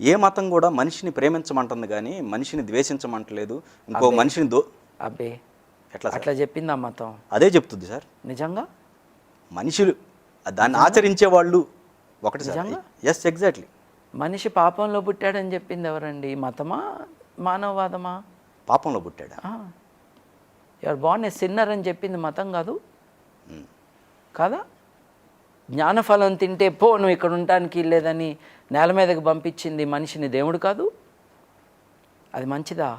ఏ మతం కూడా మనిషిని ప్రేమించమంటుంది కానీ మనిషిని ద్వేషించమంటలేదు. ఇంకో మనిషిని దో అబ్బే. ఎట్లా అట్లా చెప్పింది ఆ మతం? అదే చెప్తుంది సార్. నిజంగా? మనుషులు దాన్ని ఆచరించే వాళ్ళు ఒకటి సార్? ఎస్ ఎగ్జాక్ట్లీ మనిషి పాపంలో పుట్టాడని చెప్పింది ఎవరండి? మతమా? మానవవాదమా? పాపంలో పుట్టాడా? ఎవరు బాన్ ఏ సిన్నర్ అని చెప్పింది మతం కాదు. కాదా? జ్ఞానఫలం తింటే పో నువ్వు ఇక్కడ ఉండటానికి లేదని నేల మీదకి పంపించింది మనిషిని దేవుడు కాదు. అది మంచిదా?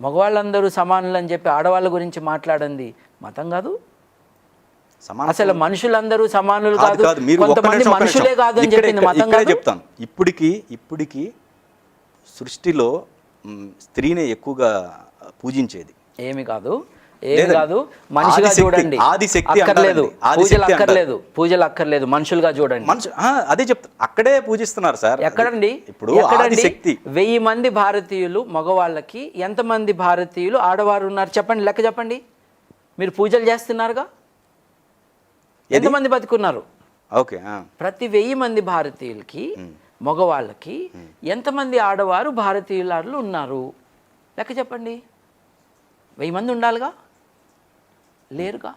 మగవాళ్ళందరూ సమానులు అని చెప్పి ఆడవాళ్ళ గురించి మాట్లాడండి మతం కాదు. సమాన అసలు మనుషులందరూ సమానులు కాదు కొంతమంది మనుషులే. కాదు అని చెప్పింది మతం చెప్తాను. ఇప్పటికి ఇప్పటికి సృష్టిలో స్త్రీనే ఎక్కువగా పూజించేది. ఏమి కాదు. లేదండి. కాదు మనిషిగా చూడండి. ఆదిశక్తి అక్కర్లేదు పూజలు. అక్కర్లేదు పూజలు అక్కర్లేదు మనుషులుగా చూడండి. మనుషు అదే చెప్తా అక్కడే పూజిస్తున్నారు సార్. ఎక్కడండి? ఇప్పుడు ఆదిశక్తి. వెయ్యి మంది భారతీయులు మగవాళ్ళకి ఎంతమంది భారతీయులు ఆడవారు ఉన్నారు? చెప్పండి లెక్క చెప్పండి. మీరు పూజలు చేస్తున్నారుగా? ఎంతమంది బతుకున్నారు? ఓకే. ప్రతి వెయ్యి మంది భారతీయులకి మగవాళ్ళకి ఎంతమంది ఆడవారు భారతీయులు ఉన్నారు? లెక్క చెప్పండి. వెయ్యి మంది ఉండాలిగా? లేరుగా?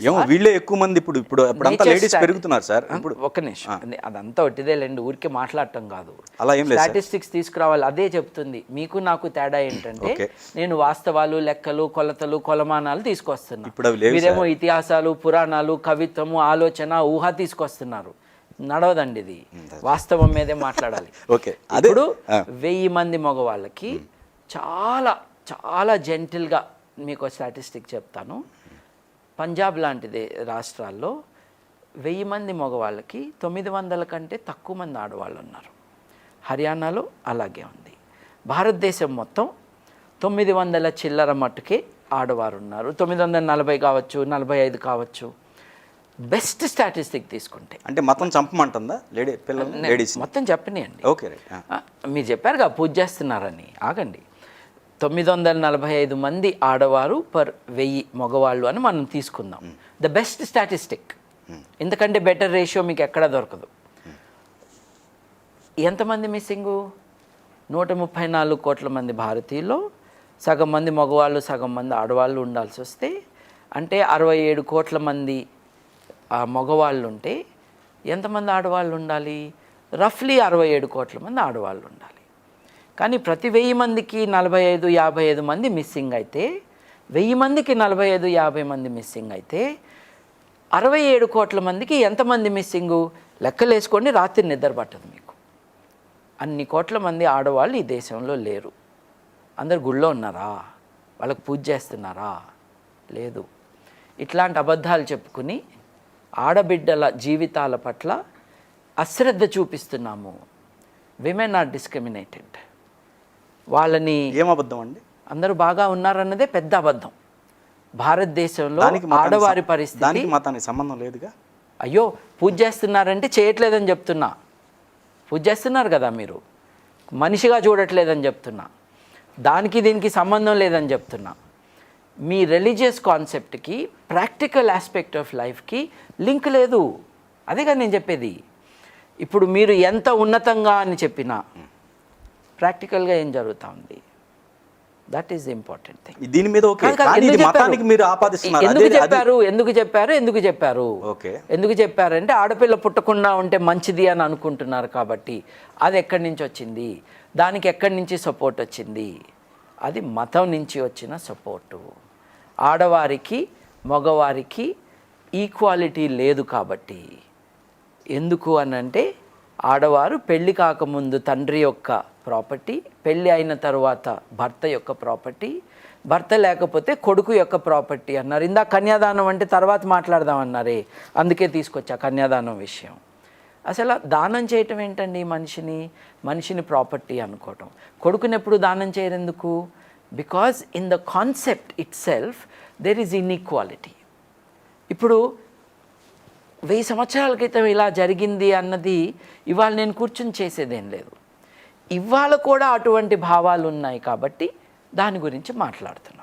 ఏమో వీళ్ళే ఎక్కువ మంది ఇప్పుడు ఇప్పుడు ఇప్పుడంతా లేడీస్ పెరుగుతున్నారు సార్. ఇప్పుడు ఒక్క నిమిషం. అది- అదంతా ఒట్టిదేలేండి ఊరికే మాట్లాడటం కాదు. అలా ఏం స్టాటిస్టిక్స్ తీసుకురావాలి అదే చెప్తుంది. మీకు నాకు తేడా ఏంటంటే. నేను వాస్తవాలు లెక్కలు కొలతలు కొలమానాలు తీసుకొస్తున్నా. ఇప్పుడు మీరేమో ఇతిహాసాలు పురాణాలు కవిత్వము ఆలోచన ఊహ తీసుకొస్తున్నారు. నడవదండి ఇది. వాస్తవం మీదే మాట్లాడాలి. ఓకే. అదే ఇప్పుడు. వెయ్యి మంది మగవాళ్ళకి చాలా చాలా జెంటిల్గా మీకు స్టాటిస్టిక్ చెప్తాను. పంజాబ్ లాంటిది రాష్ట్రాల్లో వెయ్యి మంది మగవాళ్ళకి తొమ్మిది వందల కంటే తక్కువ మంది ఆడవాళ్ళు ఉన్నారు. హర్యానాలో అలాగే ఉంది. భారతదేశం మొత్తం తొమ్మిది వందల చిల్లర మట్టుకే ఆడవారు ఉన్నారు. తొమ్మిది వందల నలభై కావచ్చు నలభై ఐదు కావచ్చు. బెస్ట్ స్టాటిస్టిక్ తీసుకుంటే. అంటే మతం చంపమంటుందా? లేడీ పిల్లలు లేడీస్ మొత్తం చెప్పనియండి. ఓకే మీరు చెప్పారుగా పూజ చేస్తున్నారని. ఆగండి. తొమ్మిది వందల నలభై ఐదు మంది ఆడవారు పర్ వెయ్యి మగవాళ్ళు అని మనం తీసుకుందాం. ద బెస్ట్ స్టాటిస్టిక్ ఎందుకంటే బెటర్ రేషియో మీకు ఎక్కడ దొరకదు. ఎంతమంది మిస్సింగు నూట ముప్పై నాలుగు కోట్ల మంది భారతీయుల్లో సగం మంది మగవాళ్ళు సగం మంది ఆడవాళ్ళు ఉండాల్సి వస్తే అంటే అరవై ఏడు కోట్ల మంది ఆ, మగవాళ్ళు ఉంటే ఎంతమంది ఆడవాళ్ళు ఉండాలి? రఫ్లీ అరవై ఏడు కోట్ల మంది ఆడవాళ్ళు ఉండాలి. కానీ ప్రతి వెయ్యి మందికి నలభై ఐదు యాభై ఐదు మంది మిస్సింగ్ అయితే వెయ్యి మందికి నలభై ఐదు యాభై మంది మిస్సింగ్ అయితే అరవై ఏడు కోట్ల మందికి ఎంతమంది మిస్సింగు? లెక్కలేసుకోండి రాత్రి నిద్ర పట్టదు మీకు. అన్ని కోట్ల మంది ఆడవాళ్ళు ఈ దేశంలో లేరు. అందరు గుళ్ళో ఉన్నారా? వాళ్ళకి పూజ చేస్తున్నారా? లేదు. ఇట్లాంటి అబద్ధాలు చెప్పుకుని ఆడబిడ్డల జీవితాల పట్ల అశ్రద్ధ చూపిస్తున్నాము. విమెన్ ఆర్ డిస్క్రిమినేటెడ్ వాళ్ళని ఏం అబద్ధం అండి? అందరూ బాగా ఉన్నారన్నదే పెద్ద అబద్ధం. భారతదేశంలో ఆడవారి పరిస్థితి మతానికి సంబంధం లేదుగా? అయ్యో పూజ చేస్తున్నారంటే చేయట్లేదని చెప్తున్నా. పూజ చేస్తున్నారు కదా మీరు. మనిషిగా చూడట్లేదని చెప్తున్నా. దానికి దీనికి సంబంధం లేదని చెప్తున్నా. మీ రిలీజియస్ కాన్సెప్ట్కి ప్రాక్టికల్ ఆస్పెక్ట్ ఆఫ్ లైఫ్కి లింక్ లేదు. అదేగా నేను చెప్పేది. ఇప్పుడు మీరు ఎంత ఉన్నతంగా అని చెప్పినా ప్రాక్టికల్గా ఏం జరుగుతూ ఉంది? దట్ ఈస్ ఇంపార్టెంట్ థింగ్ దీని మీద ఎందుకు చెప్పారు? ఎందుకు చెప్పారు? ఎందుకు చెప్పారు? ఓకే. ఎందుకు చెప్పారంటే ఆడపిల్ల పుట్టకుండా ఉంటే మంచిది అని అనుకుంటున్నారు కాబట్టి అది ఎక్కడి నుంచి వచ్చింది? దానికి ఎక్కడి నుంచి సపోర్ట్ వచ్చింది? అది మతం నుంచి వచ్చిన సపోర్టు. ఆడవారికి మగవారికి ఈక్వాలిటీ లేదు కాబట్టి. ఎందుకు అని అంటే ఆడవారు పెళ్ళి కాకముందు తండ్రి యొక్క ప్రాపర్టీ పెళ్ళి అయిన తర్వాత భర్త యొక్క ప్రాపర్టీ భర్త లేకపోతే కొడుకు యొక్క ప్రాపర్టీ అన్నారు. ఇందా కన్యాదానం అంటే తర్వాత మాట్లాడదామన్నారే అందుకే తీసుకొచ్చా కన్యాదానం విషయం. అసలు దానం చేయటం ఏంటండి మనిషిని? మనిషిని ప్రాపర్టీ అనుకోవటం. కొడుకుని ఎప్పుడు దానం చేయరెందుకు? Because in the concept itself there is inequality ఇప్పుడు వెయ్యి సంవత్సరాల క్రితం ఇలా జరిగింది అన్నది ఇవాళ నేను కూర్చుని చేసేదేం లేదు. ఇవాళ కూడా అటువంటి భావాలు ఉన్నాయి కాబట్టి దాని గురించి మాట్లాడుతున్నాను